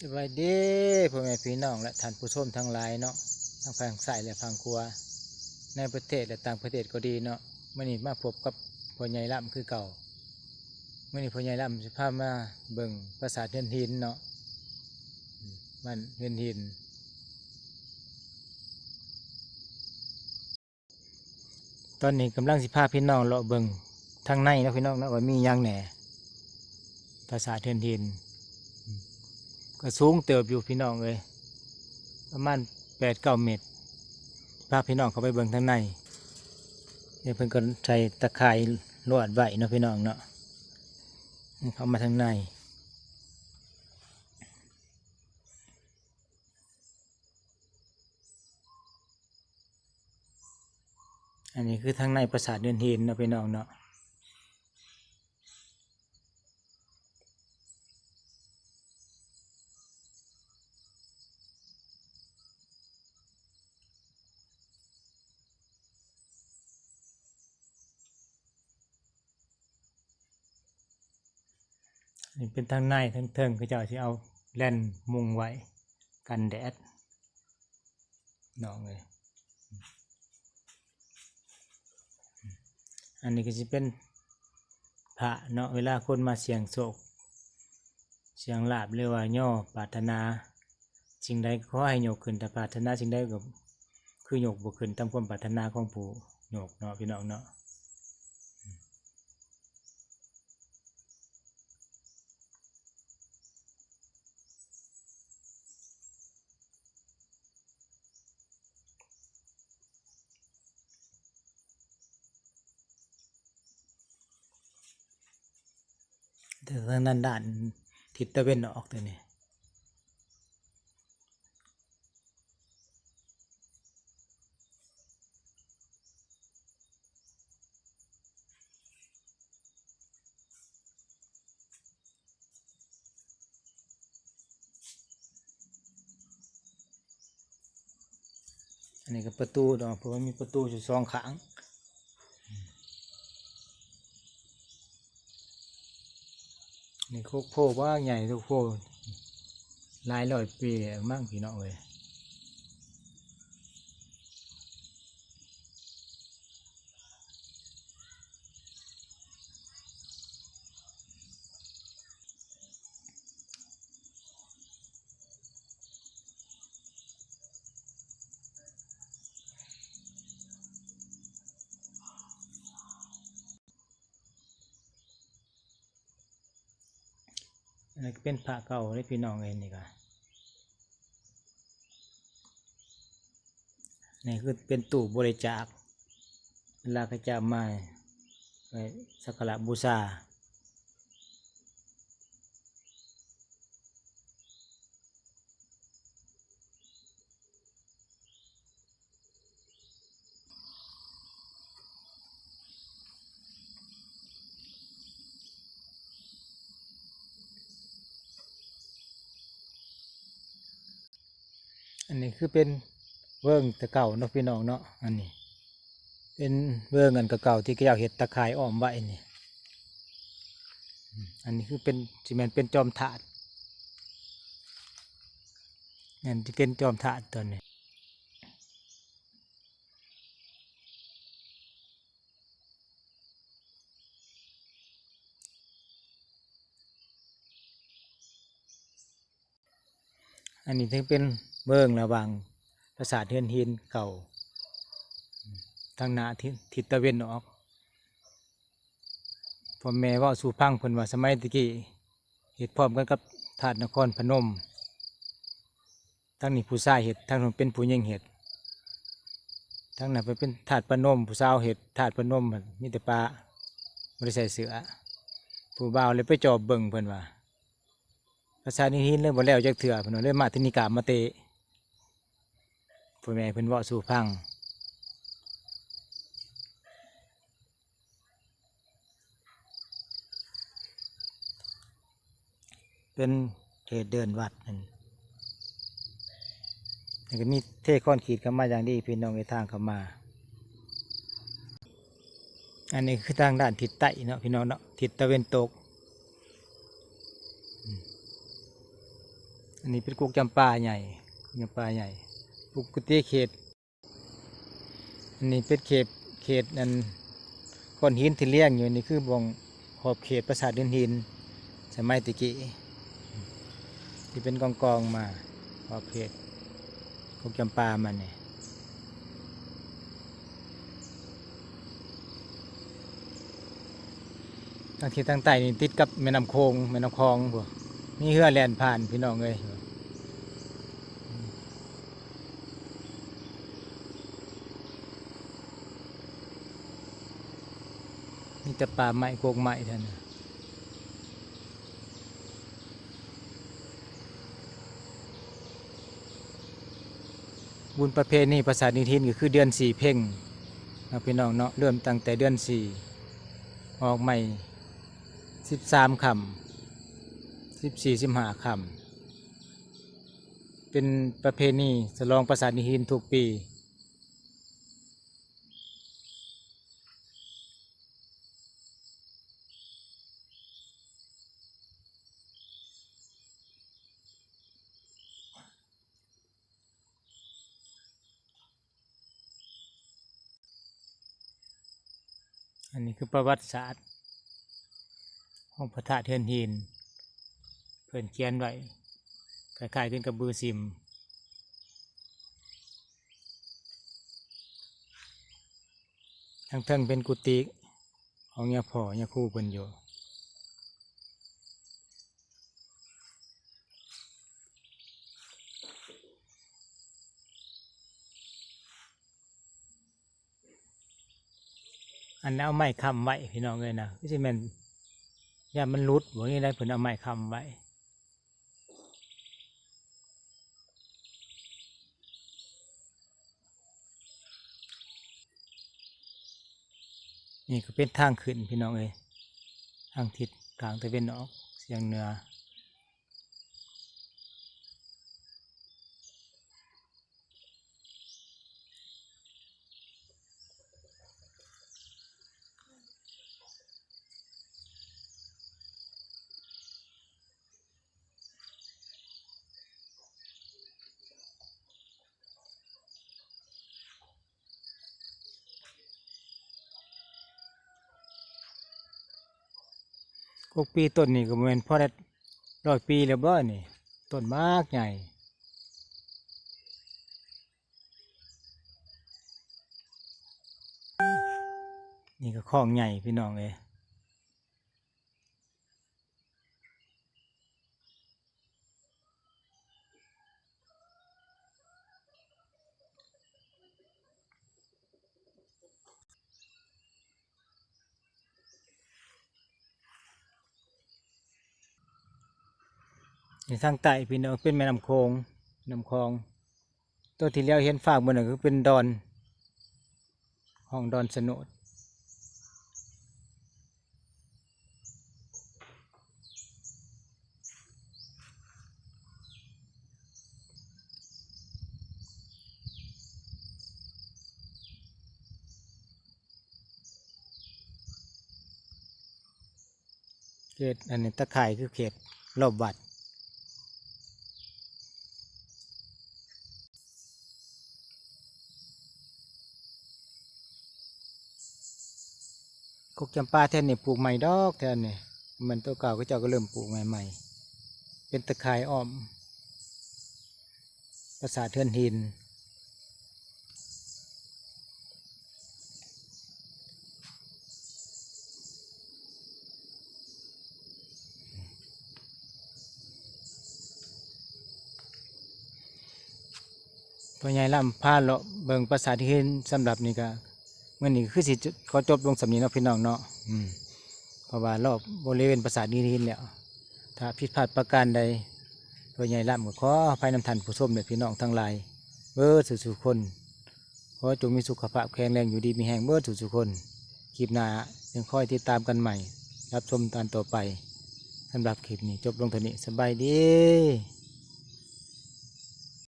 สบายดีพ่อแม่พี่น้องและท่านผู้ชมทั้งหลายเนาะทั้งฝั่งซ้ายและฝั่งขวในประเทศและต่างประเทศก็ดีเนาะมื่อนี้มาพบกับพ่อใหญ่ล่ำคือเก่าเมื่อนี้พ่อใหญ่ล่ำจะพามาเบิ่งภาษาเทือนหินเนาะมันเทือนหินตอนนี้กำลังสิพาพี่น้องเลาะเบิ่งทางในนะพี่น้องนะว่ามีหยังแหน่ภาษาเทือนหิน ก็สูงเติบอยู่พี่น้องเลยประมาณแปดเก้าเมตรพาพี่น้องเข้าไปเบิ่งทางในเดี๋ยวเพิ่นก็ใส่ตะข่ายลวดไว้เนาะพี่น้องเนาะเข้ามาทางในอันนี้คือทางในปราสาทเดือนหินเนาะพี่น้องเนาะ นี่เป็นทางในทางเทิงเขาเจ้าที่เอาแล่นมุงไว้กันแดดนองเลยอันนี้ก็จะเป็นพระเนาะเวลาคนมาเสียงโศก เสียงลาบเรียกว่าย่อปรารถนาสิ่งใดขอให้โยกขึ้นแต่ปรารถนาสิ่งใดก็คือโยกบุขึ้นตามความปรารถนาของผู้โยกเนาะพี่น้องเนาะ ทางนั้นด้านทิศตะเวนออกตัวนี้อันนี้ก็ประตูเนาะเพราะว่ามีประตูอยู่สองข้าง นี่โคกโพว่าใหญ่ทุกโพหลายร้อยปีมั่งพี่น้องเลยอั นี่เป็นพระเก่าเลยพี่น้องเองนี่ก็นี่คือเป็นตู้บริจาคเวลาเขาจะมาไปสักการะบูชา อันนี้คือเป็นเวิ้งตะเก่าเนาะพี่น้องเนาะอันนี้ เป็นเวิ้งอันเก่าที่เขาเห็ดตะข่ายอ้อมไว้นี่ยอันนี้คือเป็นซีเมนเป็นจอมถาดนี่นที่เป็นจอมถาดตัวนี้อันนี้ถึงเป็น เวิ้งระว่างปราสาทเฮือนหินเก่าทางนาทิศทิตะเวนออกพ่อแม่ว่าสู่พังเพิ่นว่าสมัยตะกี้เห็ดพร้อมกันกับถาดนครพนม ทั้งนี้ผู้ชายเห็ดทั้งนู้นเป็นผู้หญิงเห็ดทั้งนั้นไปเป็นถาดพนม ผู้สาวเห็ดถาดพนมมีแต่ปลาไม่ได้ใส่เสือผู้บ่าวเลยไปจอบเบิ่งเพิ่นว่าภาษานี้หินเริ่มบ่แล้วจักเถื่อเพิ่นเลยมาที่นี่กามาเตะ พ่อแม่เพิ่นว้าสู่ฟังเป็นเขตเดินวัดนั่นแล้วก็มีเทค้อนขีดเข้ามาอย่างดีพี่น้องในทางเข้ามา อันนี้คือทางด้านทิศใต้เนาะพี่น้องเนาะทิศตะเวนตก อันนี้เป็นกุกจำปาใหญ่จำปาใหญ่ ปกติเขต อันนี้เป็นเขตเขตอันก้อนหินที่เลี้ยงอยู่นี่คือบองขอบเขตปราสาทดินหินสมัยตะกี้ที่เป็นกองกองมาขอบเขตกุกจำปามันเนี่ยทางที่ทางใต้นี่ติดกับแม่น้ำโขงแม่น้ำคลองพวกนี่เฮือแล่นผ่านพี่น้องเลย มีแต่ป่าไม้โกกไม้ท่านบุญประเพณีภาษานินทินก็คือเดือนสี่เพ่งนะพี่น้องเนาะเริ่มตั้งแต่เดือนสี่ออกใหม่สิบสามคำสิบสี่สิบห้าคำเป็นประเพณีฉลองภาษานินทินทุกปี อันนี้คือประวัติศาสตร์ของพระธาตุเทือนหิน เพื่อนเขียนไว้คล้ายๆกันกับบือซิมทั้งทั้งเป็นกุฏิของยาพ่อยาคู่เพิ่นอยู่ อันนั้นเอาไม้ค้ำไว้พี่น้องเลยนะก็จะมันอย่ามันรุดบอกงี้ได้เพิ่นเอาไม้ค้ำไว้นี่ก็เป็นทางขึ้นพี่น้องเอ้ยทางทิศทางตะเวนออกเสียงเหนือ กกปีต้นนี่ก็เหมือนพอได้ร้อยปีแล้วบ่นี่ต้นมากใหญ่นี่ก็คลองใหญ่พี่น้องเลย ในทางใต้พี่น้องเป็นแม่น้ำโขงน้ำคลอง ตัวที่เลี้ยวเห็นฝากบนนั้นก็เป็นดอน ห้องดอนสนุดเขตอันนี้ตะไคร่คือเขตรอบวัด กกจำปาแทนนี่ปลูกใหม่ดอกแทนนี่มันตัวเก่าก็เจ้าก็เริ่มปลูกใหม่ๆเป็นตะไคร่อ้อมภาษาเทือนหินพ่อใหญ่ล่ำพาเลาะเบิงภาษาที่เห็นสำหรับนี่ก็ เมื่อนี้คือสิขอจบลงสำนีเนาะพี่น้องเนาะอืมเพราะว่ารอบบริเวณภาษาที่เห็นแล้วถ้าผิดพลาดประการใดพ่อใหญ่ล่ำก็ขออภัยนำทันผู้ชมเนี่ยพี่น้องทั้งหลายเบิดสุสุคนขอจงมีสุขภาพแข็งแรงอยู่ดีมีแห่งเบิดสุสุคนคลิปหน้ายังคอยติดตามกันใหม่ รับชมตอนต่อไปสำหรับคลิปนี้จบลงเท่านี้สบายดี